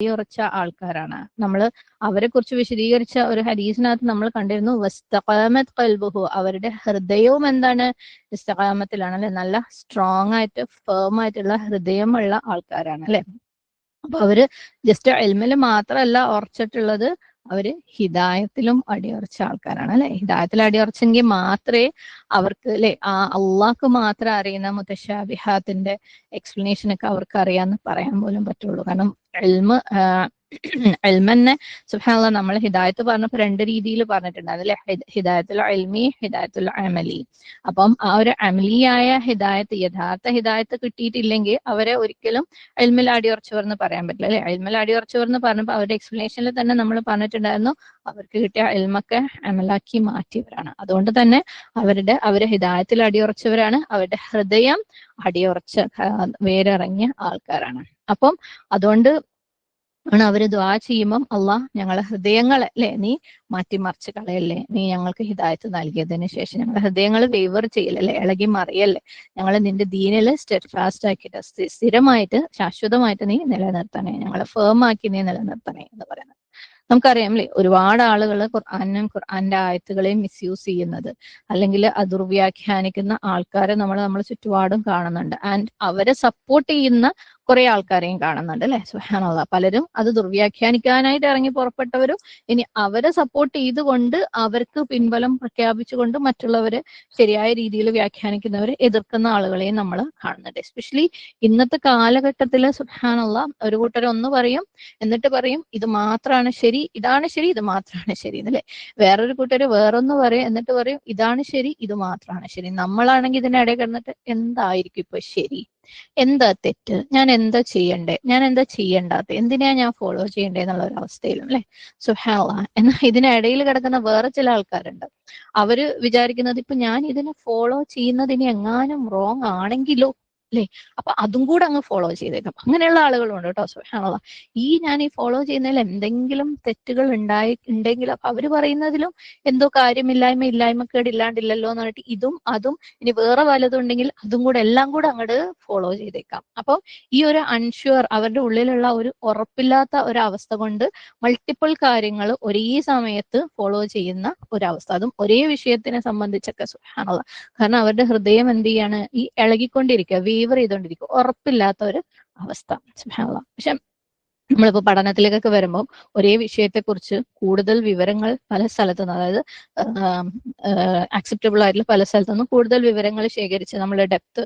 അടിയുറച്ച ആൾക്കാരാണ്. നമ്മൾ അവരെ കുറിച്ച് വിശദീകരിച്ച ഒരു ഹദീസിനകത്ത് നമ്മൾ കണ്ടിരുന്നു വസ്തഖാമത്ത് കൽബുഹു അവരുടെ ഹൃദയവും എന്താണ്? ഇസ്തഖാമത്തിലാണ് അല്ലെ നല്ല സ്ട്രോങ് ആയിട്ട് ഫേം ആയിട്ടുള്ള ഹൃദയമുള്ള ആൾക്കാരാണ് അല്ലെ? അപ്പൊ അവർ ജസ്റ്റ് എൽമിൽ മാത്രമല്ല ഉറച്ചിട്ടുള്ളത് അവർ ഹിദായത്തിലും അടിയുറച്ച ആൾക്കാരാണ് അല്ലെ? ഹിദായത്തിൽ അടിയുറച്ചെങ്കിൽ മാത്രമേ അവർക്ക് അല്ലെ? ആ അള്ളാഹ്ക്ക് മാത്രം അറിയുന്ന മുത്തശ്ശാബിഹാത്തിന്റെ എക്സ്പ്ലനേഷൻ ഒക്കെ അവർക്ക് അറിയാന്ന് പറയാൻ പോലും പറ്റുള്ളൂ. കാരണം എൽമ് എൽമന്നെ സുഹാന നമ്മൾ ഹിദായത്ത് പറഞ്ഞപ്പോ രണ്ട് രീതിയിൽ പറഞ്ഞിട്ടുണ്ട് അതിലെ ഹിദായത്തുൽ അൽമി ഹിദായത്തുൽ അമലി. അപ്പം ആ ഒരു അമലിയായ ഹിദായത്ത് യഥാർത്ഥ ഹിദായത്ത് കിട്ടിയിട്ടില്ലെങ്കിൽ അവരെ ഒരിക്കലും അൽമിൽ അടിയുറച്ചവർ എന്ന് പറയാൻ പറ്റില്ല അല്ലെ? അൽമിൽ അടിയുറച്ചവർ എന്ന് പറഞ്ഞപ്പോൾ അവരുടെ എക്സ്പ്ലനേഷനിൽ തന്നെ നമ്മൾ പറഞ്ഞിട്ടുണ്ടായിരുന്നു അവർക്ക് കിട്ടിയ അൽമൊക്കെ അമലാക്കി മാറ്റിയവരാണ്. അതുകൊണ്ട് തന്നെ അവരുടെ അവരെ ഹിദായത്തിൽ അടിയുറച്ചവരാണ് അവരുടെ ഹൃദയം അടിയുറച്ച വേരിറങ്ങിയ ആൾക്കാരാണ്. അപ്പം അതുകൊണ്ട് ആണ് അവർ ദ്വാ ചെയ്യുമ്പം അള്ളാഹ് ഞങ്ങളെ ഹൃദയങ്ങളെ അല്ലെ? നീ മാറ്റിമറിച്ച് കളയല്ലേ? നീ ഞങ്ങൾക്ക് ഹിദായത്ത് നൽകിയതിന് ശേഷം ഞങ്ങളുടെ ഹൃദയങ്ങൾ വേവർ ചെയ്യലല്ലേ? ഇളകി മറിയല്ലേ? ഞങ്ങൾ നിന്റെ ദീനിൽ സ്റ്റെഡ് ഫാസ്റ്റ് ആക്കിയിട്ട് സ്ഥിരമായിട്ട് ശാശ്വതമായിട്ട് നീ നിലനിർത്തണേ. ഞങ്ങളെ ഫേം ആക്കി നീ നിലനിർത്തണേ എന്ന് പറയുന്നത്. നമുക്കറിയാം അല്ലേ? ഒരുപാട് ആളുകൾ ഖുർആാനും ഖുർആാന്റെ ആയത്തുകളെയും മിസ്യൂസ് ചെയ്യുന്നത്. അല്ലെങ്കിൽ ദുർവ്യാഖ്യാനിക്കുന്ന ആൾക്കാരെ നമ്മൾ നമ്മൾ ചുറ്റുപാടും കാണുന്നുണ്ട്. ആൻഡ് അവരെ സപ്പോർട്ട് ചെയ്യുന്ന കുറെ ആൾക്കാരെയും കാണുന്നുണ്ട് അല്ലെ? സുഹാനുള്ള പലരും അത് ദുർവ്യാഖ്യാനിക്കാനായിട്ട് ഇറങ്ങി പുറപ്പെട്ടവരും ഇനി അവരെ സപ്പോർട്ട് ചെയ്തുകൊണ്ട് അവർക്ക് പിൻബലം പ്രഖ്യാപിച്ചുകൊണ്ട് മറ്റുള്ളവരെ ശരിയായ രീതിയിൽ വ്യാഖ്യാനിക്കുന്നവരെ എതിർക്കുന്ന ആളുകളെയും നമ്മൾ കാണുന്നുണ്ട്. എസ്പെഷ്യലി ഇന്നത്തെ കാലഘട്ടത്തിൽ സുഹാനുള്ള ഒരു കൂട്ടർ ഒന്ന് പറയും എന്നിട്ട് പറയും ഇത് മാത്രമാണ് ശരി ഇതാണ് ശരി ഇത് മാത്രമാണ് ശരി എന്നല്ലേ? വേറൊരു കൂട്ടർ വേറൊന്ന് പറയും എന്നിട്ട് പറയും ഇതാണ് ശരി ഇത് മാത്രമാണ് ശരി നമ്മളാണെങ്കിൽ ഇതിനിടയിൽ കിടന്നിട്ട് എന്തായിരിക്കും ഇപ്പൊ ശരി? എന്താ തെറ്റ്? ഞാൻ എന്താ ചെയ്യണ്ടേ? ഞാൻ എന്താ ചെയ്യണ്ടാത്ത? എന്തിനാ ഞാൻ ഫോളോ ചെയ്യണ്ടേ എന്നുള്ള ഒരു അവസ്ഥയിലും അല്ലെ? സുഹാല എന്നാൽ ഇതിനിടയിൽ കിടക്കുന്ന വേറെ ചില ആൾക്കാരുണ്ട്. അവർ വിചാരിക്കുന്നത് ഇപ്പൊ ഞാൻ ഇതിനെ ഫോളോ ചെയ്യുന്നതിന് എങ്ങാനും റോങ് ആണെങ്കിലോ? അല്ലെ? അപ്പൊ അതും കൂടെ അങ്ങ് ഫോളോ ചെയ്തേക്കാം. അങ്ങനെയുള്ള ആളുകളുണ്ട് കേട്ടോ സുഹാനുള്ള. ഈ ഞാൻ ഈ ഫോളോ ചെയ്യുന്നതിൽ എന്തെങ്കിലും തെറ്റുകൾ ഉണ്ടായി ഉണ്ടെങ്കിൽ അപ്പൊ അവർ പറയുന്നതിലും എന്തോ കാര്യമില്ലായ്മ ഇല്ലായ്മക്കേട് ഇല്ലാണ്ടില്ലല്ലോ എന്ന് പറഞ്ഞിട്ട് ഇതും അതും ഇനി വേറെ വല്ലതും ഉണ്ടെങ്കിൽ അതും കൂടെ എല്ലാം കൂടെ അങ്ങോട്ട് ഫോളോ ചെയ്തേക്കാം. അപ്പം ഈ ഒരു അൺഷുവർ അവരുടെ ഉള്ളിലുള്ള ഒരു ഉറപ്പില്ലാത്ത ഒരു അവസ്ഥ കൊണ്ട് മൾട്ടിപ്പിൾ കാര്യങ്ങൾ ഒരേ സമയത്ത് ഫോളോ ചെയ്യുന്ന ഒരവസ്ഥ. അതും ഒരേ വിഷയത്തിനെ സംബന്ധിച്ചൊക്കെ സുഹാനുള്ള. കാരണം അവരുടെ ഹൃദയം എന്ത് ചെയ്യാണ്? ഈ ഇളകിക്കൊണ്ടിരിക്കുക. വീവർ ചെയ്തുകൊണ്ടിരിക്കും ഉറപ്പില്ലാത്ത ഒരു അവസ്ഥ. പക്ഷെ നമ്മളിപ്പോ പഠനത്തിലേക്കൊക്കെ വരുമ്പോൾ ഒരേ വിഷയത്തെക്കുറിച്ച് കൂടുതൽ വിവരങ്ങൾ പല സ്ഥലത്തു നിന്ന് അതായത് അക്സെപ്റ്റബിൾ ആയിട്ടുള്ള പല സ്ഥലത്തു കൂടുതൽ വിവരങ്ങൾ ശേഖരിച്ച് നമ്മൾ ഡെപ്ത്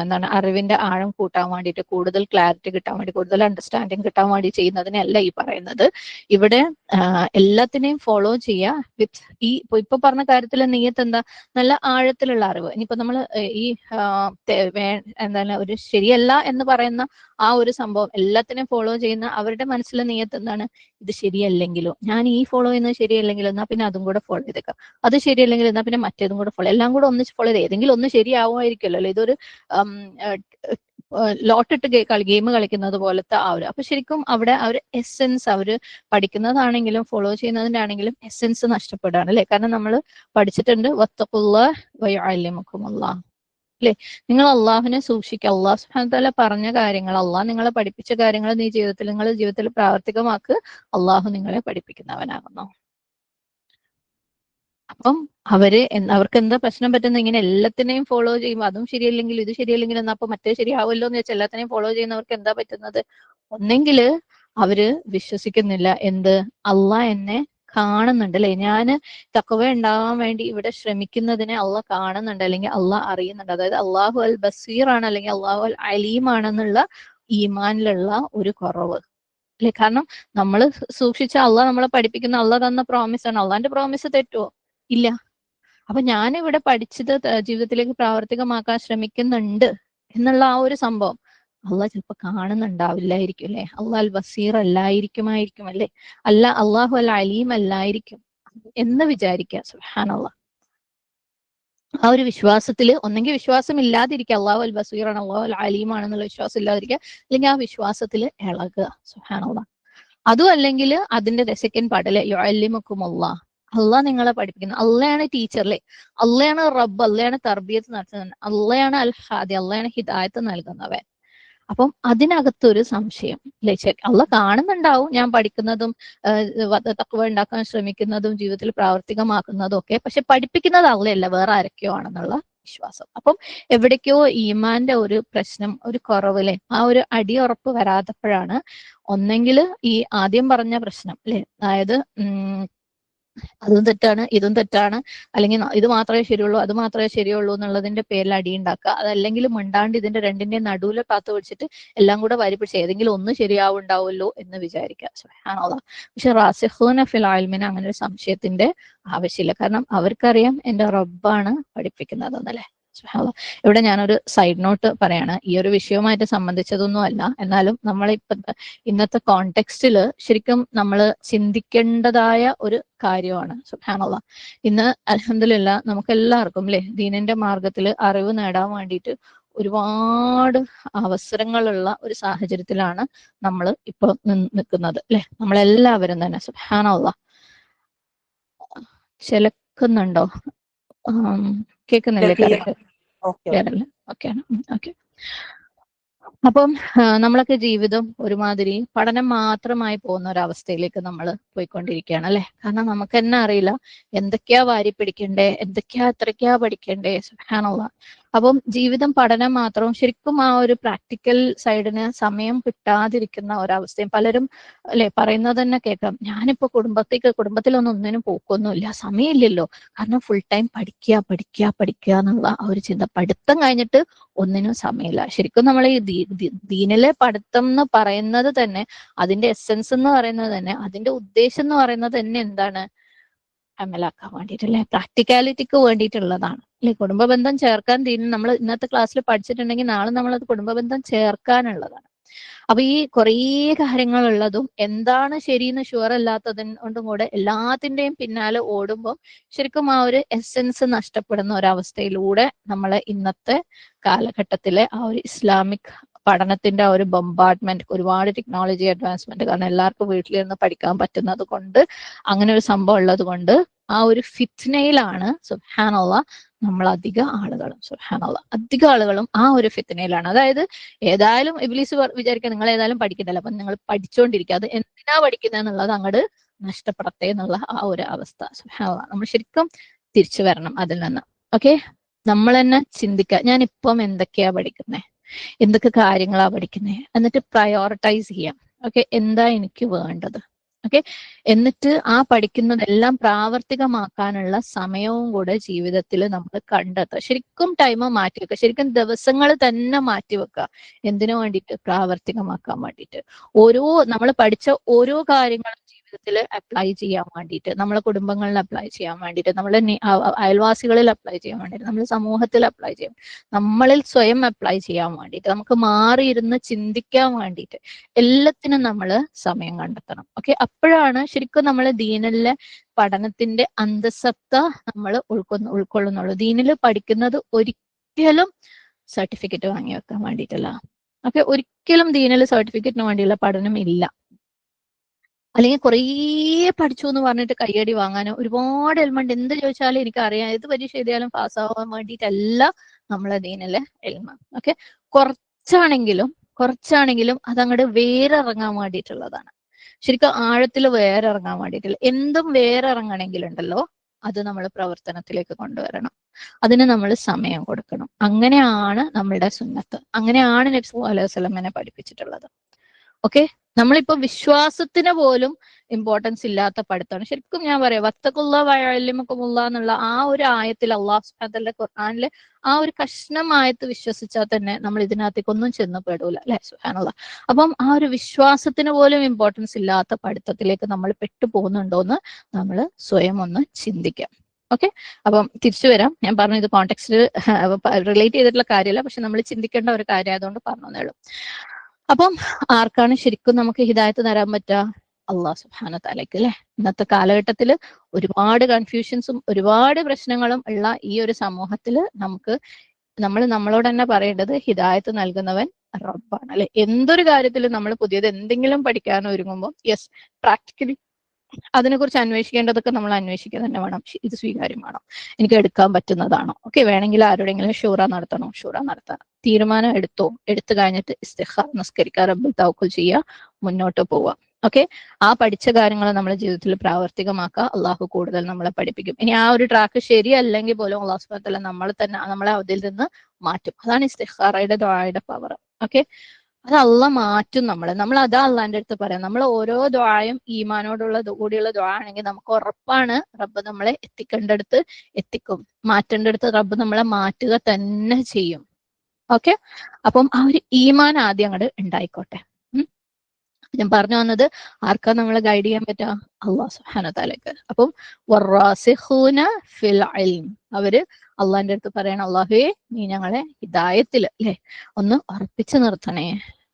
എന്താണ് അറിവിന്റെ ആഴം കൂട്ടാൻ വേണ്ടിയിട്ട് കൂടുതൽ ക്ലാരിറ്റി കിട്ടാൻ വേണ്ടി കൂടുതൽ അണ്ടർസ്റ്റാൻഡിങ് കിട്ടാൻ വേണ്ടി ചെയ്യുന്നതിനല്ല ഈ പറയുന്നത്. ഇവിടെ എല്ലാത്തിനെയും ഫോളോ ചെയ്യുക വിത്ത് ഈ ഇപ്പൊ പറഞ്ഞ കാര്യത്തിൽ നെയ്യത്ത് എന്താ നല്ല ആഴത്തിലുള്ള അറിവ്. ഇനിയിപ്പോ നമ്മൾ ഈ എന്താണ് ഒരു ശരിയല്ല എന്ന് പറയുന്ന ആ ഒരു സംഭവം എല്ലാത്തിനെയും ഫോളോ ചെയ്യുന്ന അവരുടെ മനസ്സിലെ നീയത്ത് എന്താണ്? ഇത് ശരിയല്ലെങ്കിലോ? ഞാൻ ഈ ഫോളോ ചെയ്യുന്നത് ശരിയല്ലെങ്കിലോ? എന്നാ പിന്നെ അതും കൂടെ ഫോളോ ചെയ്തേക്കാം. അത് ശരിയല്ലെങ്കിൽ എന്നാ പിന്നെ മറ്റേതും കൂടെ ഫോളോ എല്ലാം കൂടെ ഒന്നിച്ച് ഫോളോ ചെയ്ത് ഏതെങ്കിലും ഒന്ന് ശരിയാവുമായിരിക്കുമല്ലോ അല്ലെ? ഇതൊരു ലോട്ടിട്ട് ഗെയിം കളിക്കുന്നത് പോലത്തെ ആ ഒരു അപ്പൊ ശരിക്കും അവിടെ ആ ഒരു എസെൻസ് അവർ പഠിക്കുന്നതാണെങ്കിലും ഫോളോ ചെയ്യുന്നതിന്റെ ആണെങ്കിലും എസെൻസ് നഷ്ടപ്പെടുകയാണ് അല്ലെ? കാരണം നമ്മൾ പഠിച്ചിട്ടുണ്ട് വത്തക്കുള്ള വയ്യാല്യമുക്കുമുള്ള അല്ലെ? നിങ്ങൾ അള്ളാഹുവിനെ സൂക്ഷിക്കുക അള്ളാഹു സുഹാനത്തല പറഞ്ഞ കാര്യങ്ങൾ അള്ളാഹ് നിങ്ങളെ പഠിപ്പിച്ച കാര്യങ്ങൾ നീ ജീവിതത്തിൽ നിങ്ങൾ ജീവിതത്തിൽ പ്രാവർത്തികമാക്കുക അള്ളാഹു നിങ്ങളെ പഠിപ്പിക്കുന്നവനാകുന്നു. അപ്പം അവർ അവർക്ക് എന്താ പ്രശ്നം പറ്റുന്ന ഇങ്ങനെ എല്ലാത്തിനെയും ഫോളോ ചെയ്യുമ്പോൾ അതും ശരിയല്ലെങ്കിൽ ഇത് ശരിയല്ലെങ്കിൽ എന്നാ അപ്പൊ മറ്റേ ശരിയാവുമല്ലോ എന്ന് വെച്ചാൽ എല്ലാത്തിനെയും ഫോളോ ചെയ്യുന്നവർക്ക് എന്താ പറ്റുന്നത്? ഒന്നെങ്കിൽ അവർ വിശ്വസിക്കുന്നില്ല. എന്ത്? അള്ളാഹ് എന്നെ കാണുന്നുണ്ട് അല്ലെ ഞാൻ തക്കവ ഉണ്ടാവാൻ വേണ്ടി ഇവിടെ ശ്രമിക്കുന്നതിനെ അള്ളാഹ് കാണുന്നുണ്ട് അല്ലെങ്കിൽ അള്ളാഹ് അറിയുന്നുണ്ട്. അതായത് അള്ളാഹു അൽ ബസീർ ആണ് അല്ലെങ്കിൽ അള്ളാഹു അൽ അലീം ആണെന്നുള്ള ഈമാനിലുള്ള ഒരു കുറവ്. അല്ലെ? കാരണം നമ്മൾ സൂക്ഷിച്ച അള്ളാഹ് നമ്മളെ പഠിപ്പിക്കുന്ന അള്ളാഹ് തന്ന പ്രോമിസ് ആണ്. അള്ളാന്റെ പ്രോമിസ് തെറ്റോ ഇല്ല. അപ്പൊ ഞാനിവിടെ പഠിച്ചത് ജീവിതത്തിലേക്ക് പ്രാവർത്തികമാക്കാൻ ശ്രമിക്കുന്നുണ്ട് എന്നുള്ള ആ ഒരു സംഭവം. അള്ളാഹ് ചിലപ്പോ കാണുന്നുണ്ടാവില്ലായിരിക്കും അല്ലെ? അള്ളാഹ് അൽ ബസീർ അല്ലായിരിക്കുമായിരിക്കും അല്ലെ? അല്ല അള്ളാഹു അൽ അലീം അല്ലായിരിക്കും എന്ന് വിചാരിക്കുക സുഹാനുള്ള ആ ഒരു വിശ്വാസത്തിൽ ഒന്നെങ്കിൽ വിശ്വാസം ഇല്ലാതിരിക്കുക അള്ളാഹു അൽ ബസീറാണ് അള്ളാഹു അൽ അലീമാണെന്നുള്ള വിശ്വാസം ഇല്ലാതിരിക്കുക അല്ലെങ്കിൽ ആ വിശ്വാസത്തിൽ ഇളകുക സുഹാനുള്ള അതും അല്ലെങ്കിൽ അതിന്റെ സെക്കൻഡ് പാടല്ലേ യുഅല്ലിമുക്കും അള്ളാഹ് അള്ളാഹ് നിങ്ങളെ പഠിപ്പിക്കുന്നത് അള്ളയാണ് ടീച്ചർ അല്ലേ? അള്ളയാണ് റബ്ബ് അള്ളയാണ് തർബിയത്ത് നടത്തുന്നത് അള്ളയാണ് അൽ ഹാദി അള്ളയാണ് ഹിദായത്ത് നൽകുന്നവൻ. അപ്പം അതിനകത്തൊരു സംശയം. അല്ലെ? അള്ള കാണുന്നുണ്ടാവും ഞാൻ പഠിക്കുന്നതും തക്കവ ഉണ്ടാക്കാൻ ശ്രമിക്കുന്നതും ജീവിതത്തിൽ പ്രാവർത്തികമാക്കുന്നതും ഒക്കെ. പക്ഷെ പഠിപ്പിക്കുന്നത് അള്ളയല്ല വേറെ ആരൊക്കെയോ ആണെന്നുള്ള വിശ്വാസം. അപ്പം എവിടേക്കോ ഈമാന്റെ ഒരു പ്രശ്നം ഒരു കുറവിലെ ആ ഒരു അടിയുറപ്പ് വരാത്തപ്പോഴാണ് ഒന്നെങ്കിൽ ഈ ആദ്യം പറഞ്ഞ പ്രശ്നം അല്ലെ? അതായത് അതും തെറ്റാണ് ഇതും തെറ്റാണ്. അല്ലെങ്കിൽ ഇത് മാത്രമേ ശരിയുള്ളൂ അത് മാത്രമേ ശരിയുള്ളൂ എന്നുള്ളതിന്റെ പേരിൽ അടി ഉണ്ടാക്കുക അതല്ലെങ്കിൽ മിണ്ടാണ്ട് ഇതിന്റെ രണ്ടിന്റെ നടുവിലെ പാത്ത് പിടിച്ചിട്ട് എല്ലാം കൂടെ വരിപ്പിടിച്ച് ഏതെങ്കിലും ഒന്ന് ശരിയാവുണ്ടാവുമല്ലോ എന്ന് വിചാരിക്കുക. പക്ഷെ റാസിഖൂന ഫിൽ ആൽമിന് അങ്ങനെ ഒരു സംശയത്തിന്റെ ആവശ്യമില്ല. കാരണം അവർക്കറിയാം എന്റെ റബ്ബാണ് പഠിപ്പിക്കുന്നത് എന്നല്ലേ? ഇവിടെ ഞാനൊരു സൈഡ് നോട്ട് പറയാണ്. ഈ ഒരു വിഷയവുമായിട്ട് സംബന്ധിച്ചതൊന്നും അല്ല. എന്നാലും നമ്മൾ ഇപ്പൊ ഇന്നത്തെ കോണ്ടെക്സ്റ്റിൽ ശരിക്കും നമ്മൾ ചിന്തിക്കേണ്ടതായ ഒരു കാര്യമാണ്. സുഹാനുള്ള ഇന്ന് അലഹമില്ല നമുക്ക് എല്ലാവർക്കും അല്ലെ ദീനന്റെ മാർഗത്തിൽ അറിവ് നേടാൻ വേണ്ടിയിട്ട് ഒരുപാട് അവസരങ്ങളുള്ള ഒരു സാഹചര്യത്തിലാണ് നമ്മൾ ഇപ്പൊ നിൽക്കുന്നത് അല്ലെ നമ്മളെല്ലാവരും തന്നെ സുഹാനുള്ള ചിലക്കുന്നുണ്ടോ കേൾക്കുന്നില്ലേ അപ്പം നമ്മളൊക്കെ ജീവിതം ഒരുമാതിരി പഠനം മാത്രമായി പോകുന്ന ഒരു അവസ്ഥയിലേക്ക് നമ്മൾ പോയിക്കൊണ്ടിരിക്കുകയാണ് അല്ലെ? കാരണം നമുക്ക് തന്നെ അറിയില്ല എന്തൊക്കെയാ വാരി പിടിക്കണ്ടേ എന്തൊക്കെയാ എത്രയ്ക്കാ പഠിക്കണ്ടേ സുഹാനുള്ള അപ്പം ജീവിതം പഠനം മാത്രവും ശരിക്കും ആ ഒരു പ്രാക്ടിക്കൽ സൈഡിന് സമയം കിട്ടാതിരിക്കുന്ന ഒരവസ്ഥയും പലരും അല്ലെ പറയുന്നത് തന്നെ കേൾക്കാം. ഞാനിപ്പോ കുടുംബത്തേക്ക് കുടുംബത്തിലൊന്നും ഒന്നിനും പോക്കൊന്നുമില്ല. സമയമില്ലല്ലോ. കാരണം ഫുൾ ടൈം പഠിക്കുക പഠിക്കുക പഠിക്കുക എന്നുള്ള ആ ഒരു ചിന്ത. പഠിത്തം കഴിഞ്ഞിട്ട് ഒന്നിനും സമയമില്ല. ശരിക്കും നമ്മൾ ഈ ദീനിലെ പഠിത്തം എന്ന് പറയുന്നത് തന്നെ അതിന്റെ എസെൻസ് എന്ന് പറയുന്നത് തന്നെ അതിന്റെ ഉദ്ദേശം എന്ന് പറയുന്നത് തന്നെ എന്താണ്? അമലാക്കാൻ വേണ്ടിയിട്ടല്ലേ? പ്രാക്ടിക്കാലിറ്റിക്ക് വേണ്ടിയിട്ടുള്ളതാണ്. അല്ലെ? കുടുംബ ബന്ധം ചേർക്കാൻ തീരും നമ്മൾ ഇന്നത്തെ ക്ലാസ്സിൽ പഠിച്ചിട്ടുണ്ടെങ്കിൽ നാളെ നമ്മൾ അത് കുടുംബ ബന്ധം ചേർക്കാനുള്ളതാണ്. അപ്പൊ ഈ കുറേ കാര്യങ്ങളുള്ളതും എന്താണ് ശരിയെന്ന് ഷുവർ അല്ലാത്തതിനോടും കൂടെ എല്ലാത്തിന്റെയും പിന്നാലെ ഓടുമ്പോൾ ശരിക്കും ആ ഒരു എസെൻസ് നഷ്ടപ്പെടുന്ന ഒരവസ്ഥയിലൂടെ നമ്മളെ ഇന്നത്തെ കാലഘട്ടത്തിലെ ആ ഒരു ഇസ്ലാമിക് പഠനത്തിന്റെ ഒരു ബൊമ്പാർട്ട്മെന്റ് ഒരുപാട് ടെക്നോളജി അഡ്വാൻസ്മെന്റ് കാരണം എല്ലാവർക്കും വീട്ടിലിരുന്ന് പഠിക്കാൻ പറ്റുന്നത് കൊണ്ട് അങ്ങനെ ഒരു സംഭവം ഉള്ളത് കൊണ്ട് ആ ഒരു ഫിത്നയിലാണ് സുഹാനുള്ള നമ്മൾ അധിക ആളുകളും സുഹാനുള്ള അധിക ആളുകളും ആ ഒരു ഫിത്നയിലാണ് അതായത് ഏതായാലും ഇബ്ലീസ് വിചാരിക്കുക നിങ്ങൾ ഏതായാലും പഠിക്കണ്ടല്ലോ അപ്പൊ നിങ്ങൾ പഠിച്ചുകൊണ്ടിരിക്കുക അത് എന്തിനാ പഠിക്കുന്നത് എന്നുള്ളത് അങ്ങോട്ട് നഷ്ടപ്പെടട്ടെ എന്നുള്ള ആ ഒരു അവസ്ഥ സുഹാനുള്ള നമ്മൾ ശരിക്കും തിരിച്ചു വരണം അതിൽ നിന്ന്. ഓക്കെ? നമ്മൾ തന്നെ ചിന്തിക്കുക ഞാൻ ഇപ്പം എന്തൊക്കെയാ പഠിക്കുന്നത് എന്തൊക്കെ കാര്യങ്ങളാണ് പഠിക്കുന്നത് എന്നിട്ട് പ്രയോറിറ്റൈസ് ചെയ്യാം. ഓക്കെ എന്താ എനിക്ക് വേണ്ടത്? ഓക്കെ എന്നിട്ട് ആ പഠിക്കുന്നതെല്ലാം പ്രാവർത്തികമാക്കാനുള്ള സമയവും കൂടെ ജീവിതത്തിൽ നമ്മൾ കണ്ടെത്തുക. ശരിക്കും ടൈം മാറ്റി വെക്കുക. ശരിക്കും ദിവസങ്ങൾ തന്നെ മാറ്റി വെക്കുക. എന്തിനു വേണ്ടിയിട്ട്? പ്രാവർത്തികമാക്കാൻ വേണ്ടിയിട്ട്. ഓരോ നമ്മൾ പഠിച്ച ഓരോ കാര്യങ്ങളും ജീവിതത്തിൽ അപ്ലൈ ചെയ്യാൻ വേണ്ടിയിട്ട് നമ്മളെ കുടുംബങ്ങളിൽ അപ്ലൈ ചെയ്യാൻ വേണ്ടിയിട്ട് നമ്മളെ അയൽവാസികളിൽ അപ്ലൈ ചെയ്യാൻ വേണ്ടിയിട്ട് നമ്മൾ സമൂഹത്തിൽ അപ്ലൈ ചെയ്യാൻ നമ്മളിൽ സ്വയം അപ്ലൈ ചെയ്യാൻ വേണ്ടിയിട്ട് നമുക്ക് മാറിയിരുന്ന് ചിന്തിക്കാൻ വേണ്ടിയിട്ട് എല്ലാത്തിനും നമ്മൾ സമയം കണ്ടെത്തണം. ഓക്കെ അപ്പോഴാണ് ശരിക്കും നമ്മൾ ദീനിലെ പഠനത്തിന്റെ അന്തസത്ത നമ്മൾ ഉൾക്കൊന്ന് ഉൾക്കൊള്ളുന്നുള്ളൂ. ദീനിൽ പഠിക്കുന്നത് ഒരിക്കലും സർട്ടിഫിക്കറ്റ് വാങ്ങി വെക്കാൻ വേണ്ടിയിട്ടല്ല. ഓക്കെ ഒരിക്കലും ദീനൽ സർട്ടിഫിക്കറ്റിന് വേണ്ടിയുള്ള പഠനം ഇല്ല. അല്ലെങ്കിൽ കുറേ പഠിച്ചു എന്ന് പറഞ്ഞിട്ട് കയ്യടി വാങ്ങാനോ ഒരുപാട് എൽമണ്ട്. എന്ത് ചോദിച്ചാലും എനിക്ക് അറിയാം ഏത് പരീക്ഷ എഴുതിയാലും പാസ്സാവാൻ വേണ്ടിയിട്ടല്ല നമ്മൾ ദീനിലെ എൽമ. ഓക്കെ? കുറച്ചാണെങ്കിലും കുറച്ചാണെങ്കിലും അതങ്ങോട്ട് വേറിറങ്ങാൻ വേണ്ടിയിട്ടുള്ളതാണ്. ശരിക്കും ആഴത്തിൽ വേറിറങ്ങാൻ വേണ്ടിയിട്ടില്ല എന്തും വേറിറങ്ങണമെങ്കിലുണ്ടല്ലോ അത് നമ്മൾ പ്രവർത്തനത്തിലേക്ക് കൊണ്ടുവരണം. അതിന് നമ്മൾ സമയം കൊടുക്കണം. അങ്ങനെയാണ് നമ്മളുടെ സുന്നത്ത്. അങ്ങനെയാണ് നബ്സു അലൈഹി വസല്ലമനെ പഠിപ്പിച്ചിട്ടുള്ളത്. ഓക്കെ നമ്മളിപ്പോ വിശ്വാസത്തിന് പോലും ഇമ്പോർട്ടൻസ് ഇല്ലാത്ത പഠിത്തമാണ്. ശരിക്കും ഞാൻ പറയാം വത്തക്കുള്ള വയലിമക്കുമുള്ള എന്നുള്ള ആ ഒരു ആയത്തിൽ അള്ളാഹു സുബ്ഹാനഹു ഖുർആാനിലെ ആ ഒരു കഷ്ണമായത്ത് വിശ്വസിച്ചാൽ തന്നെ നമ്മൾ ഇതിനകത്തേക്കൊന്നും ചെന്ന് പെടൂല അല്ലെ? സുഹാനുള്ള അപ്പം ആ ഒരു വിശ്വാസത്തിന് പോലും ഇമ്പോർട്ടൻസ് ഇല്ലാത്ത പഠിത്തത്തിലേക്ക് നമ്മൾ പെട്ടുപോകുന്നുണ്ടോന്ന് നമ്മൾ സ്വയം ഒന്ന് ചിന്തിക്കാം. ഓക്കെ അപ്പം തിരിച്ചു വരാം. ഞാൻ പറഞ്ഞു ഇത് കോണ്ടെക്സ്റ്റിൽ റിലേറ്റ് ചെയ്തിട്ടുള്ള കാര്യമല്ല പക്ഷെ നമ്മൾ ചിന്തിക്കേണ്ട ഒരു കാര്യം ആയതുകൊണ്ട് പറഞ്ഞേ ഉള്ളൂ. അപ്പം ആർക്കാണ് ശരിക്കും നമുക്ക് ഹിദായത്ത് തരാൻ പറ്റുക അള്ളാഹ് സുബാന തലയ്ക്ക് അല്ലെ? ഇന്നത്തെ കാലഘട്ടത്തിൽ ഒരുപാട് കൺഫ്യൂഷൻസും ഒരുപാട് പ്രശ്നങ്ങളും ഉള്ള ഈ ഒരു സമൂഹത്തിൽ നമുക്ക് നമ്മൾ നമ്മളോട് തന്നെ പറയേണ്ടത് ഹിദായത്ത് നൽകുന്നവൻ റബ്ബാണ് അല്ലെ? എന്തൊരു കാര്യത്തിലും നമ്മൾ പുതിയത് എന്തെങ്കിലും പഠിക്കാൻ ഒരുങ്ങുമ്പോൾ യെസ് പ്രാക്ടിക്കലി അതിനെക്കുറിച്ച് അന്വേഷിക്കേണ്ടതൊക്കെ നമ്മൾ അന്വേഷിക്കുക തന്നെ വേണം. ഇത് സ്വീകാര്യമാണോ? എനിക്ക് എടുക്കാൻ പറ്റുന്നതാണോ? ഓക്കെ വേണമെങ്കിൽ ആരോടെങ്കിലും ഷൂറ നടത്തണോ? ഷൂറ നടത്താം തീരുമാനം എടുത്തോ? എടുത്തു കഴിഞ്ഞിട്ട് ഇസ്തിഹാർ നിസ്കരിക്കുക റബ്ബിൽ തവക്കുൽ ചെയ്യുക മുന്നോട്ട് പോവുക. ഓക്കെ ആ പഠിച്ച കാര്യങ്ങൾ നമ്മുടെ ജീവിതത്തിൽ പ്രാവർത്തികമാക്കുക അള്ളാഹു കൂടുതൽ നമ്മളെ പഠിപ്പിക്കും. ഇനി ആ ഒരു ട്രാക്ക് ശരിയല്ലെങ്കിൽ പോലും അള്ളാഹു സുബ്ഹാനഹു നമ്മളെ തന്നെ നമ്മളെ അതിൽ നിന്ന് മാറ്റും. അതാണ് ഇസ്തിഹാറയുടെ ദ്വായുടെ പവർ ഓക്കെ അത് അല്ല മാറ്റും നമ്മളെ. നമ്മൾ അതാ അള്ളാന്റെ അടുത്ത് പറയാം. നമ്മൾ ഓരോ ദ്വായും ഈമാനോടുള്ള കൂടിയുള്ള ദ്വാ ആണെങ്കിൽ നമുക്ക് ഉറപ്പാണ് റബ്ബ് നമ്മളെ എത്തിക്കേണ്ടടുത്ത് എത്തിക്കും. മാറ്റേണ്ടടുത്ത് റബ്ബ് നമ്മളെ മാറ്റുക തന്നെ ചെയ്യും. ഓക്കെ? അപ്പം ആ ഒരു ഈമാൻ ആദ്യം അങ്ങോട്ട് ഉണ്ടായിക്കോട്ടെ. ഞാൻ പറഞ്ഞു വന്നത് ആർക്കാ നമ്മളെ ഗൈഡ് ചെയ്യാൻ പറ്റുക അള്ളാഹ് സുഹാന താലേക്ക് അപ്പം ഫിൽ അവർ അള്ളാന്റെ അടുത്ത് പറയണം അള്ളാഹുവേ നീ ഞങ്ങളെ ഹിദായത്തിൽ അല്ലെ ഒന്ന് ഉറപ്പിച്ചു നിർത്തണേ.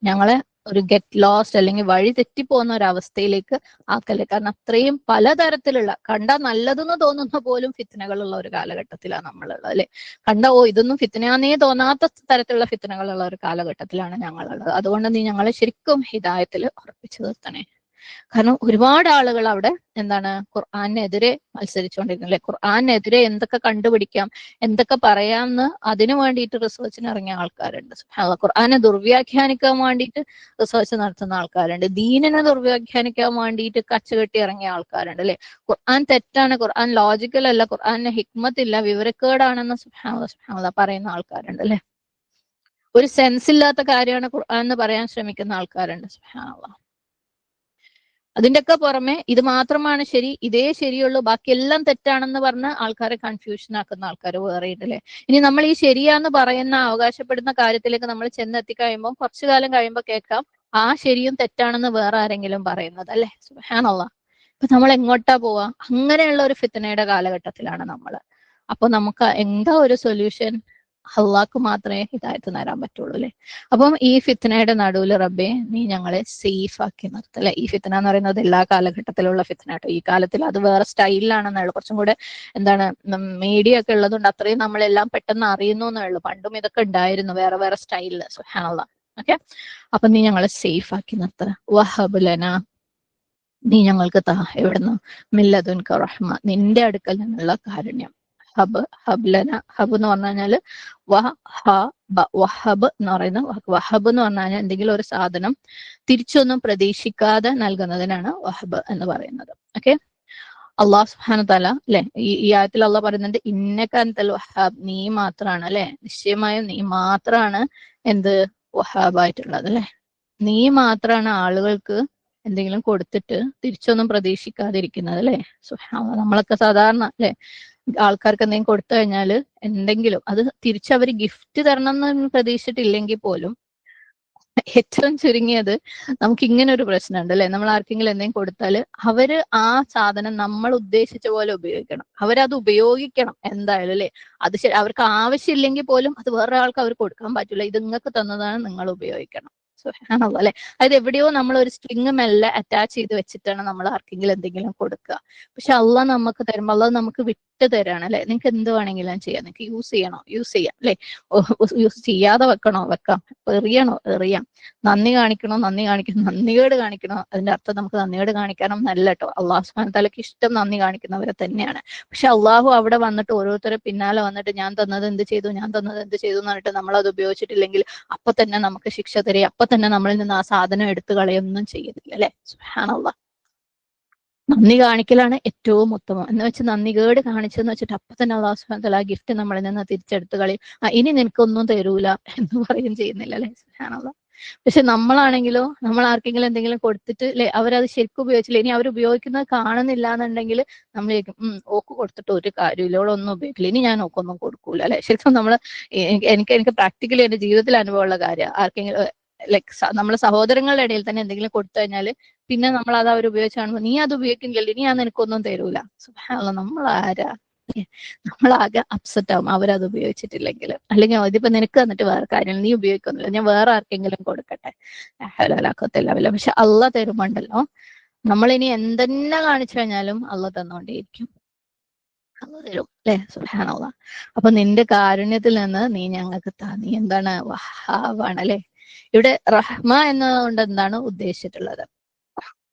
ഞങ്ങളെ ഒരു ഗെറ്റ് ലോസ്റ്റ് അല്ലെങ്കിൽ വഴി തെറ്റിപ്പോകുന്ന ഒരു അവസ്ഥയിലേക്ക് ആക്കല്ലേ. കാരണം അത്രയും പലതരത്തിലുള്ള കണ്ട നല്ലതെന്ന് തോന്നുന്ന പോലും ഫിത്തനകളുള്ള ഒരു കാലഘട്ടത്തിലാണ് നമ്മളുള്ളത് അല്ലെ. കണ്ട ഓ ഇതൊന്നും ഫിത്തനാന്നേ തോന്നാത്ത തരത്തിലുള്ള ഫിത്തനകളുള്ള ഒരു കാലഘട്ടത്തിലാണ് ഞങ്ങളുള്ളത്. അതുകൊണ്ട് നീ ഞങ്ങളെ ശരിക്കും ഹിതായത്തിൽ ഉറപ്പിച്ചു നിർത്തണേ. കാരണം ഒരുപാട് ആളുകൾ അവിടെ എന്താണ് ഖുർആാനെതിരെ മത്സരിച്ചുകൊണ്ടിരിക്കുന്നത് അല്ലെ ഖുർആാനെതിരെ എന്തൊക്കെ കണ്ടുപിടിക്കാം എന്തൊക്കെ പറയാമെന്ന് അതിനു വേണ്ടിയിട്ട് റിസർച്ചിന് ഇറങ്ങിയ ആൾക്കാരുണ്ട്. ഖുർആാനെ ഖുർആനെ ദുർവ്യാഖ്യാനിക്കാൻ വേണ്ടിയിട്ട് റിസർച്ച് നടത്തുന്ന ആൾക്കാരുണ്ട്. ദീനിനെ ദുർവ്യാഖ്യാനിക്കാൻ വേണ്ടിയിട്ട് കച്ചകെട്ടി ഇറങ്ങിയ ആൾക്കാരുണ്ട് അല്ലെ? ഖുർആൻ തെറ്റാണ്. ഖുർആൻ ലോജിക്കൽ അല്ല. ഖുർആാനിന് ഹിക്മത്തില്ല. വിവരക്കേടാണെന്ന് സുബ്ഹാനല്ലാഹ് പറയുന്ന ആൾക്കാരുണ്ട് അല്ലെ? ഒരു സെൻസ് ഇല്ലാത്ത കാര്യമാണ് ഖുർആൻ എന്ന് പറയാൻ ശ്രമിക്കുന്ന ആൾക്കാരുണ്ട്. സുബ്ഹാനല്ലാഹ് അതിന്റെയൊക്കെ പുറമെ ഇത് മാത്രമാണ് ശരി ഇതേ ശരിയുള്ളൂ. ബാക്കിയെല്ലാം തെറ്റാണെന്ന് പറഞ്ഞ് ആൾക്കാരെ കൺഫ്യൂഷൻ ആക്കുന്ന ആൾക്കാർ വേറെ ഉണ്ടല്ലേ ഇനി നമ്മൾ ഈ ശരിയാന്ന് പറയുന്ന അവകാശപ്പെടുന്ന കാര്യത്തിലേക്ക് നമ്മൾ ചെന്നെത്തി കഴിയുമ്പോൾ കുറച്ചു കാലം കഴിയുമ്പോൾ കേൾക്കാം ആ ശരിയും തെറ്റാണെന്ന് വേറെ ആരെങ്കിലും പറയുന്നത് അല്ലെ? സുഹാനുള്ള ഇപ്പൊ നമ്മൾ എങ്ങോട്ടാ പോവാ? അങ്ങനെയുള്ള ഒരു ഫിത്തനയുടെ കാലഘട്ടത്തിലാണ് നമ്മൾ അപ്പൊ നമുക്ക് എന്താ ഒരു സൊല്യൂഷൻ അള്ളാഹ്ക്ക് മാത്രമേ ഹിതായത്ത് നേരാൻ പറ്റുള്ളൂ അല്ലെ? അപ്പം ഈ ഫിത്തനയുടെ നടുവിൽ റബ്ബെ നീ ഞങ്ങളെ സേഫ് ആക്കി നിർത്തല്ലേ ഈ ഫിത്തന എന്ന് പറയുന്നത് എല്ലാ കാലഘട്ടത്തിലുള്ള ഫിത്തന കേട്ടോ. ഈ കാലത്തിൽ അത് വേറെ സ്റ്റൈലിലാണെന്നുള്ളു കുറച്ചും കൂടെ എന്താണ് മീഡിയ ഒക്കെ ഉള്ളതുകൊണ്ട് അത്രയും നമ്മളെല്ലാം പെട്ടെന്ന് അറിയുന്നു എന്നുള്ളു പണ്ടും ഇതൊക്കെ ഉണ്ടായിരുന്നു. വേറെ വേറെ സ്റ്റൈലിൽ സുഹാനുള്ള ഓക്കെ? അപ്പൊ നീ ഞങ്ങളെ സേഫ് ആക്കി നിർത്ത. വഹബുലന നീ ഞങ്ങൾക്ക് താ. എവിടുന്ന്? മില്ലതുൻ റഹ്മ. നിന്റെ അടുക്കൽ നിന്നുള്ള കാരുണ്യം. ഹബ് ഹബ്ലന ഹബ് എന്ന് പറഞ്ഞു കഴിഞ്ഞാൽ വഹ ബ വഹബ് എന്ന് പറയുന്ന വഹബ് എന്ന് പറഞ്ഞു കഴിഞ്ഞാൽ എന്തെങ്കിലും ഒരു സാധനം തിരിച്ചൊന്നും പ്രതീക്ഷിക്കാതെ നൽകുന്നതിനാണ് വഹബ് എന്ന് പറയുന്നത്. ഓക്കെ അള്ളാഹു സുഹാന തല അല്ലെ ഈ ഈ ആയത്തിൽ അള്ളാഹ് പറയുന്നുണ്ട് ഇന്നക അന്തൽ വഹാബ്. നീ മാത്രമാണ് അല്ലെ നിശ്ചയമായും നീ മാത്രമാണ് എന്ത്? വഹാബായിട്ടുള്ളത് അല്ലെ നീ മാത്രമാണ് ആളുകൾക്ക് എന്തെങ്കിലും കൊടുത്തിട്ട് തിരിച്ചൊന്നും പ്രതീക്ഷിക്കാതിരിക്കുന്നത് അല്ലെ നമ്മളൊക്കെ സാധാരണ അല്ലെ ആൾക്കാർക്ക് എന്തെങ്കിലും കൊടുത്തു കഴിഞ്ഞാൽ എന്തെങ്കിലും അത് തിരിച്ചവർ ഗിഫ്റ്റ് തരണം എന്ന് പ്രതീക്ഷിച്ചിട്ടില്ലെങ്കിൽ പോലും ഏറ്റവും ചുരുങ്ങിയത് നമുക്ക് ഇങ്ങനെ ഒരു പ്രശ്നമുണ്ട് അല്ലെ? നമ്മൾ ആർക്കെങ്കിലും എന്തെങ്കിലും കൊടുത്താൽ അവർ ആ സാധനം നമ്മൾ ഉദ്ദേശിച്ച പോലെ ഉപയോഗിക്കണം. അവരത് ഉപയോഗിക്കണം എന്തായാലും അല്ലെ? അത് ശരി അവർക്ക് ആവശ്യമില്ലെങ്കിൽ പോലും അത് വേറെ ആൾക്ക് അവർ കൊടുക്കാൻ പറ്റില്ല. ഇത് നിങ്ങൾക്ക് തന്നതാണ് നിങ്ങൾ ഉപയോഗിക്കണം. സോ സുബ്ഹാനല്ലാഹ് അല്ലെ? അതായത് എവിടെയോ നമ്മൾ ഒരു സ്ട്രിങ് മെല്ലെ അറ്റാച്ച് ചെയ്ത് വെച്ചിട്ടാണ് നമ്മൾ ആർക്കെങ്കിലും എന്തെങ്കിലും കൊടുക്കുക. പക്ഷെ അള്ള നമുക്ക് തരുമ്പോൾ അള്ള നമുക്ക് വിട്ട് തരാണ് അല്ലെ നിങ്ങൾക്ക് എന്ത് വേണമെങ്കിലും ചെയ്യാം. നിങ്ങൾക്ക് യൂസ് ചെയ്യണോ? യൂസ് ചെയ്യാം അല്ലെ? യൂസ് ചെയ്യാതെ വെക്കണോ? വെക്കാം. എറിയണോ? എറിയാം. നന്ദി കാണിക്കണോ? നന്ദി കാണിക്കണം? നന്ദികേട് കാണിക്കണോ? അതിന്റെ അർത്ഥം നമുക്ക് നന്ദികേട് കാണിക്കണം നല്ല കേട്ടോ അള്ളാഹു സുബാൻ തലക്ക് ഇഷ്ടം നന്ദി കാണിക്കുന്നവരെ തന്നെയാണ്. പക്ഷെ അള്ളാഹു അവിടെ വന്നിട്ട് ഓരോരുത്തരെ പിന്നാലെ വന്നിട്ട് ഞാൻ തന്നത് എന്ത് ചെയ്തു? ഞാൻ തന്നത് എന്ത് ചെയ്തു എന്ന് പറഞ്ഞിട്ട് നമ്മൾ അത് ഉപയോഗിച്ചിട്ടില്ലെങ്കിൽ അപ്പൊ തന്നെ നമുക്ക് ശിക്ഷ തരും അപ്പൊ തന്നെ നമ്മളിൽ നിന്ന് ആ സാധനം എടുത്തു കളയൊന്നും ചെയ്യുന്നില്ല അല്ലെ? സുബ്ഹാനല്ലാഹ് നന്ദി കാണിക്കലാണ് ഏറ്റവും ഉത്തമം. എന്ന് വെച്ച് നന്ദികേട് കാണിച്ചെന്ന് വെച്ചിട്ട് അപ്പൊ തന്നെ അള്ളാഹു സുബാൻ തല ആ ഗിഫ്റ്റ് നമ്മളിൽ നിന്ന് തിരിച്ചെടുത്ത് കളയും. ഇനി നിനക്കൊന്നും തരൂല എന്ന് പറയും ചെയ്യുന്നില്ല അല്ലെ? സുഹാനുള്ള പക്ഷെ നമ്മളാണെങ്കിലോ നമ്മൾ ആർക്കെങ്കിലും എന്തെങ്കിലും കൊടുത്തിട്ട് അല്ലെ അവരത് ശരിക്കും ഉപയോഗിച്ചില്ല. ഇനി അവർ ഉപയോഗിക്കുന്നത് കാണുന്നില്ല എന്നുണ്ടെങ്കിൽ നമ്മൾ ഉം ഓക്ക് കൊടുത്തിട്ട് ഒരു കാര്യമില്ല ഒന്നും ഉപയോഗിക്കില്ല. ഇനി ഞാൻ ഓക്കൊന്നും കൊടുക്കൂല. അല്ലെ? ശരിക്കും നമ്മൾ എനിക്ക് എനിക്ക് പ്രാക്ടിക്കലി എന്റെ ജീവിതത്തിൽ അനുഭവമുള്ള കാര്യം ആർക്കെങ്കിലും ലൈക് നമ്മളെ സഹോദരങ്ങളുടെ ഇടയിൽ തന്നെ എന്തെങ്കിലും കൊടുത്തു കഴിഞ്ഞാൽ പിന്നെ നമ്മൾ അത് അവർ ഉപയോഗിച്ച് കാണുമ്പോൾ നീ അത് ഉപയോഗിക്കുന്നില്ല ഇനി ഞാൻ നിനക്കൊന്നും തരൂല. നമ്മൾ ആരാ നമ്മൾ ആകെ അപ്സെറ്റ് ആവും. അവരത് ഉപയോഗിച്ചിട്ടില്ലെങ്കിൽ. അല്ലെങ്കിൽ ഇതിപ്പോ നിനക്ക് തന്നിട്ട് വേറെ കാര്യങ്ങൾ നീ ഉപയോഗിക്കുന്നില്ല. ഞാൻ വേറെ ആർക്കെങ്കിലും കൊടുക്കട്ടെ. ഹലാക്കത്തില്ല പക്ഷെ അല്ല തരുമുണ്ടല്ലോ നമ്മൾ ഇനി എന്തെന്നെ കാണിച്ചു കഴിഞ്ഞാലും അല്ല തന്നോണ്ടേയിരിക്കും. അല്ല തരും. അല്ലെ സുഹാനുള്ള അപ്പൊ നിന്റെ കാരുണ്യത്തിൽ നിന്ന് നീ ഞങ്ങൾക്ക് താ. നീ എന്താണ് വഹാവാണ് അല്ലെ ഇവിടെ റഹ്മ എന്നതുകൊണ്ട് എന്താണ് ഉദ്ദേശിച്ചിട്ടുള്ളത്?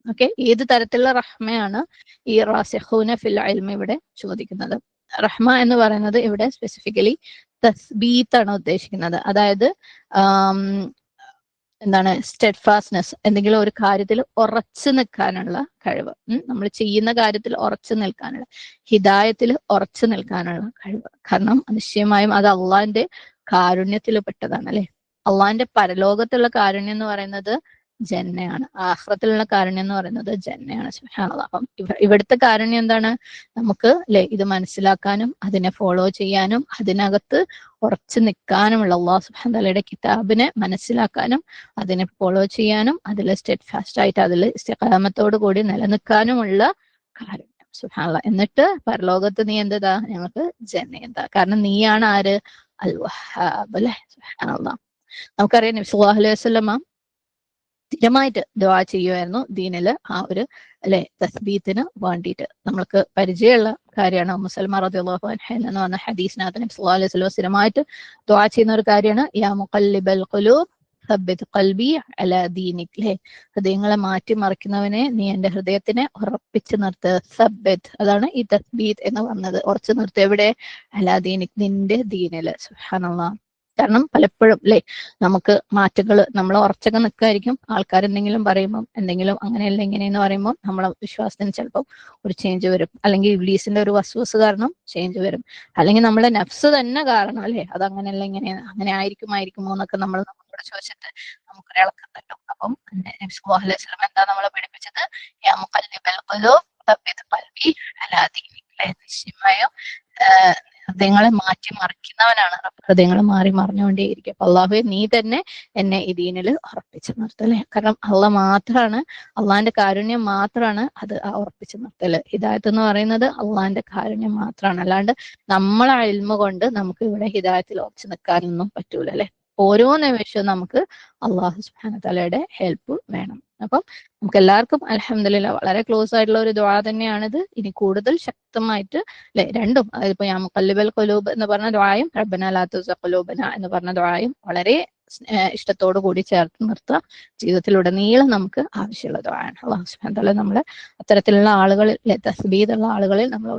ഓക്കെ. ഏത് തരത്തിലുള്ള റഹ്മയാണ് ഈ റാസിഖൂന ഫിൽ അൽമ ഇവിടെ ചോദിക്കുന്നത്? റഹ്മ എന്ന് പറയുന്നത് ഇവിടെ സ്പെസിഫിക്കലി തസ്ബീത്ത് ആണ് ഉദ്ദേശിക്കുന്നത്. അതായത് എന്താണ് സ്റ്റെഡ്ഫാസ്റ്റ്നെസ് എന്തെങ്കിലും ഒരു കാര്യത്തിൽ ഉറച്ചു നിൽക്കാനുള്ള കഴിവ്. നമ്മൾ ചെയ്യുന്ന കാര്യത്തിൽ ഉറച്ചു നിൽക്കാനുള്ള ഹിതായത്തിൽ ഉറച്ചു നിൽക്കാനുള്ള കഴിവ്. കാരണം നിശ്ചയമായും അത് അള്ളാന്റെ കാരുണ്യത്തിൽ പെട്ടതാണ് അല്ലെ? അള്ളാന്റെ പരലോകത്തുള്ള കാരുണ്യം എന്ന് പറയുന്നത് ജന്നയാണ് ആഹ്റത്തിലുള്ള കാരുണ്യം എന്ന് പറയുന്നത് ജന്നയാണ്. അപ്പം ഇവ- ഇവിടുത്തെ കാരുണ്യം എന്താണ്? നമുക്ക് അല്ലെ ഇത് മനസ്സിലാക്കാനും അതിനെ ഫോളോ ചെയ്യാനും അതിനകത്ത് ഉറച്ചു നിൽക്കാനുമുള്ള അള്ളാഹു സുബ്ഹാന തആലയുടെ കിതാബിനെ മനസ്സിലാക്കാനും അതിനെ ഫോളോ ചെയ്യാനും അതിൽ സ്റ്റെഡ് ഫാസ്റ്റ് ആയിട്ട് അതിൽ ഇസ്തിഖാമത്തോടു കൂടി നിലനിൽക്കാനുമുള്ള കാരണം സുബ്ഹാനല്ലാ എന്നിട്ട് പരലോകത്ത് നീ എന്താ ഞങ്ങൾക്ക് ജന്ന എന്താ കാരണം നീയാണ് ആര്? അൽ വഹാബ് അല്ലെ നമുക്കറിയാം നബ്സുല്ലാഹു അലൈഹി വസല്ലമ സ്ഥിരമായിട്ട് ദ്വാ ചെയ്യുമായിരുന്നു ദീനിൽ ആ ഒരു അല്ലെ തസ്ബീത്തിന് വേണ്ടിയിട്ട്. നമ്മൾക്ക് പരിചയമുള്ള കാര്യമാണ് മുസൽമാൻ റളിയല്ലാഹു അൻഹ എന്ന് പറഞ്ഞ ഹദീസിനകത്ത് സല്ലല്ലാഹു അലൈഹി വസല്ലം സ്ഥിരമായിട്ട് ദ്വാ ചെയ്യുന്ന ഒരു കാര്യമാണ് യാ മുഖല്ലിബൽ ഖുലൂബ് സബ്ബിത് ഖൽബി അലാ ദീനിക് ല്ലേ ഹൃദയങ്ങളെ മാറ്റി മറിക്കുന്നവനെ നീ എന്റെ ഹൃദയത്തിനെ ഉറപ്പിച്ചു നിർത്ത്. സബ്ബിത് അതാണ് ഈ തസ്ബീത് എന്ന് പറഞ്ഞത്. ഉറച്ചു നിർത്ത് എവിടെ? അല ദീനിക് നിന്റെ ദീനിൽ. സുബ്ഹാനല്ലാഹ്. കാരണം പലപ്പോഴും അല്ലെ നമുക്ക് മാറ്റങ്ങൾ നമ്മൾ ഉറച്ചൊക്കെ നിൽക്കായിരിക്കും ആൾക്കാർ എന്തെങ്കിലും പറയുമ്പോൾ എന്തെങ്കിലും അങ്ങനെയല്ല ഇങ്ങനെയെന്ന് പറയുമ്പോൾ നമ്മളെ വിശ്വാസത്തിന് ചിലപ്പോൾ ഒരു ചേഞ്ച് വരും. അല്ലെങ്കിൽ ഇബ്ലീസിന്റെ ഒരു വസ്വസ് കാരണം ചേഞ്ച് വരും. അല്ലെങ്കിൽ നമ്മുടെ നഫ്സ് തന്നെ കാരണം അല്ലെ അത് അങ്ങനെയല്ല ഇങ്ങനെ അങ്ങനെ ആയിരിക്കുമായിരിക്കുമോ എന്നൊക്കെ നമ്മൾ നമ്മളോട് ചോദിച്ചിട്ട് നമുക്കൊരു ഇളക്കം അപ്പം നബി സല്ലല്ലാഹു അലൈഹി എന്താ നമ്മളെ പഠിപ്പിച്ചത്? നിശ്ചയമായും ഹൃദയങ്ങളെ മാറ്റി മറിക്കുന്നവനാണ്. ഹൃദയങ്ങൾ മാറി മറിഞ്ഞുകൊണ്ടേയിരിക്കും. അപ്പൊ അള്ളാഹു നീ തന്നെ എന്നെ ഇതീനിൽ ഉറപ്പിച്ചു നിർത്തല്ലേ കാരണം അള്ള മാത്രമാണ് അള്ളാന്റെ കാരുണ്യം മാത്രമാണ് അത് ഉറപ്പിച്ചു നിർത്തൽ. ഹിദായത്ത് എന്ന് പറയുന്നത് അള്ളാന്റെ കാരുണ്യം മാത്രമാണ് അല്ലാണ്ട് നമ്മളെ അഴിമ കൊണ്ട് നമുക്ക് ഇവിടെ ഹിദായത്തിൽ ഉറച്ചു നിൽക്കാനൊന്നും പറ്റൂല അല്ലെ ഓരോ നിമിഷവും നമുക്ക് അള്ളാഹു സുബാന തലയുടെ ഹെൽപ്പ് വേണം. അപ്പം നമുക്ക് എല്ലാവർക്കും അലഹമില്ല വളരെ ക്ലോസ് ആയിട്ടുള്ള ഒരു ദുആ തന്നെയാണിത്. ഇനി കൂടുതൽ ശക്തമായിട്ട് അല്ലെ രണ്ടും അതായത് ഇപ്പൊ ഞാൻ കല്ലുബൽ ഖുലൂബ് എന്ന് പറഞ്ഞ ദ്വായും റബ്ബന ലാ തുസ എന്ന് പറഞ്ഞ ദ്വായും വളരെ ഇഷ്ടത്തോടു കൂടി ചേർത്ത് നിർത്തുക ജീവിതത്തിലുടനീളം നമുക്ക് ആവശ്യമുള്ള ദുആയാണ് അള്ളാഹു സുബാൻ നമ്മളെ അത്തരത്തിലുള്ള ആളുകളിൽ തസ്ബീദുള്ള ആളുകളിൽ നമ്മൾ